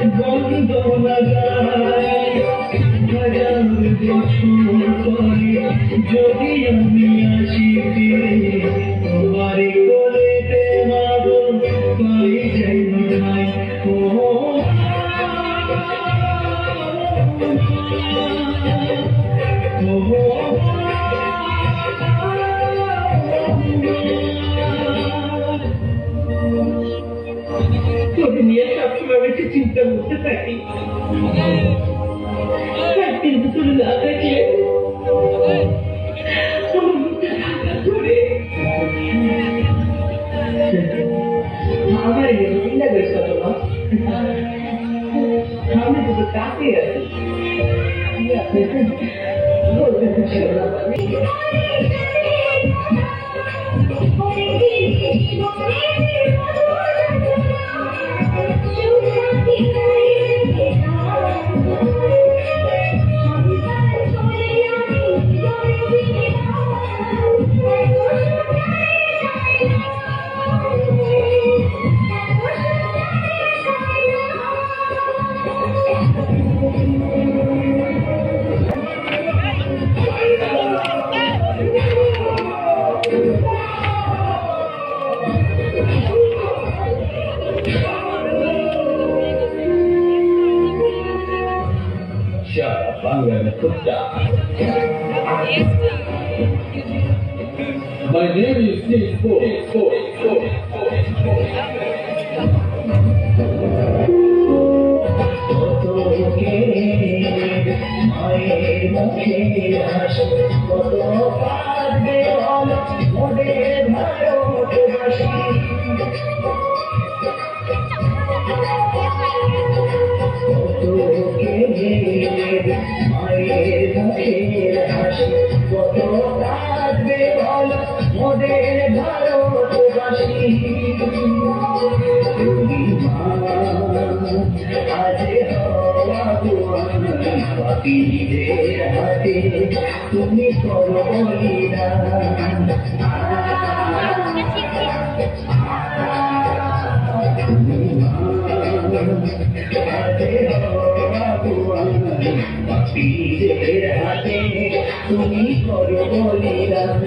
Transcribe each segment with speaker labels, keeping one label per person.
Speaker 1: and கட்டி கட்டின்னு சொல்லுங்க அக்கே அவರಿಗೆ இந்த சொல்லலாம் அவனுக்கு
Speaker 2: காப்பியா சொல்லலாம் My name is Steve Ford.
Speaker 1: তাদের মুখের হাসি কত থাকবে বলো মোদের ভারতবাসী তুমি আজ পাপীদের হাতে তুমি করো না তুমি মা পীরের হাতে তুমি করো বলিদান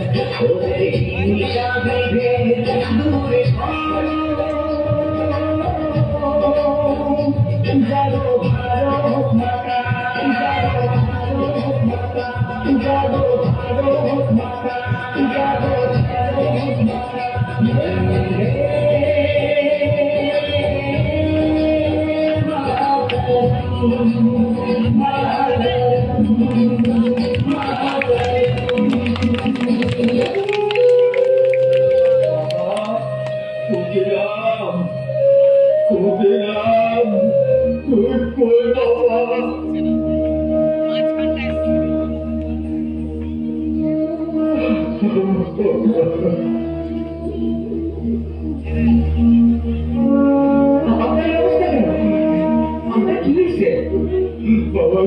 Speaker 1: ওরে হিংসা বিভেদ দূরে করো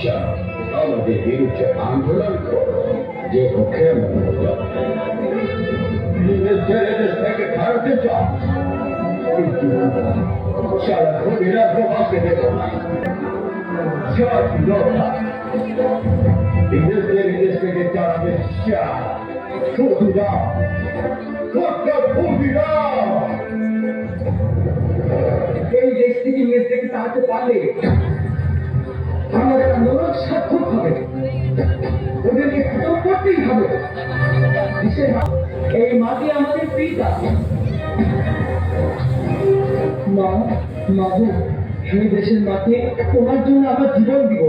Speaker 2: বাচ্চা
Speaker 1: আমাদের
Speaker 2: বিরুদ্ধে আন্দোলন করো, যে পক্ষে আমরা বললাম নিজের ছেড়ে দেশ থেকে ভারতে
Speaker 1: এই দেশ থেকে নিজ থেকে তাড়াতে পারলে আমাদের আন্দোলন সার্থক হবে। ওদেরকে খতম করতেই হবে। এই মাটি আমাদের পিতা। মা মাহু এই দেশের মাটি তোমার জন্য আমরা জীবন দিব।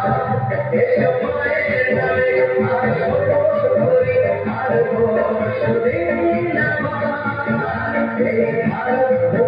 Speaker 1: Thank you.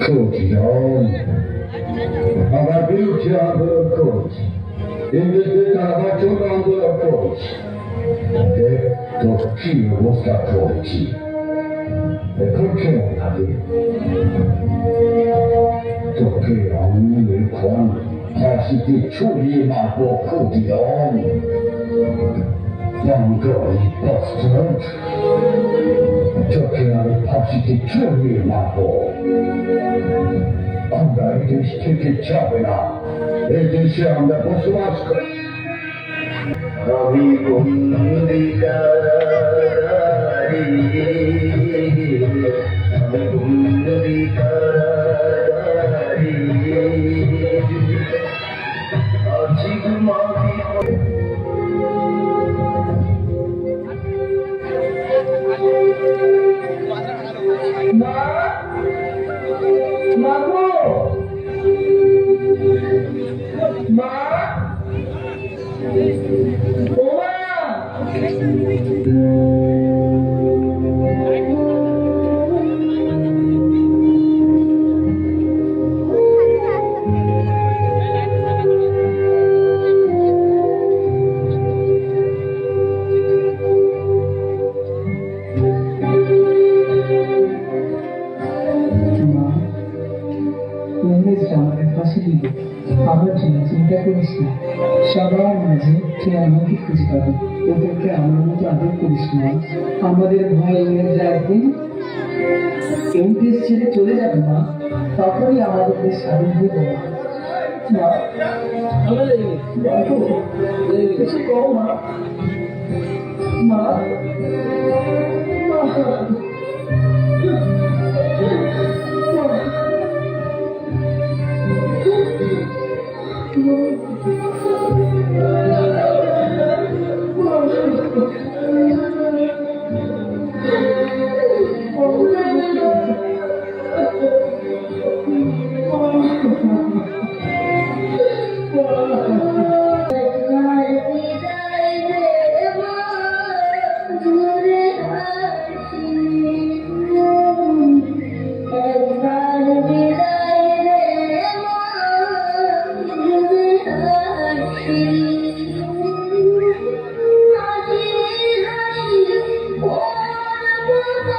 Speaker 1: Courtyard. Our backyard, of course. In
Speaker 2: the backyard, of course. The torture was a torture. The torture, I think. Torture, I knew it
Speaker 1: from. 他是对处
Speaker 2: 理马波库迪奥，两个一个手。করেছি এখন কেমন লাগে তোকে আমি এখন ফাঁসিতে ছড়িয়ে মারবো ক্ষতিরাম Mongol bastard! তোকে আমি ফাঁসিতে ছড়িয়ে মারবো আমরা এই দেশ থেকে যাবে না এই দেশে আমরা বসবাস করি আমি বন্দিকারি আমি বন্দিকারি আছি
Speaker 1: আমাকে খুঁজে পাবি ওদেরকে আমার মতো আদর করিস না আমাদের ভয় ইংরেজরা একদিন এই দেশ ছেড়ে চলে যাবে মা। তখনই আমাদের দেশ স্বাধীন হয়ে যাবে। মা মা মা।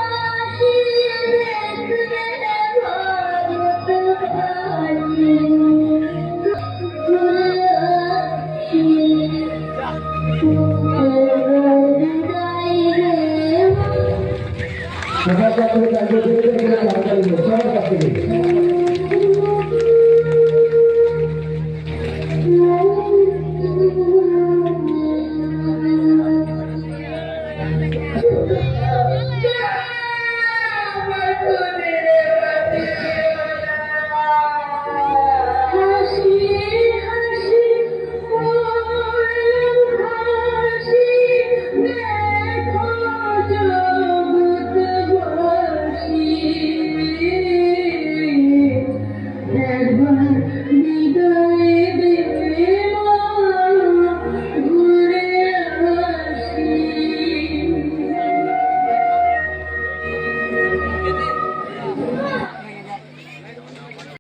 Speaker 1: love.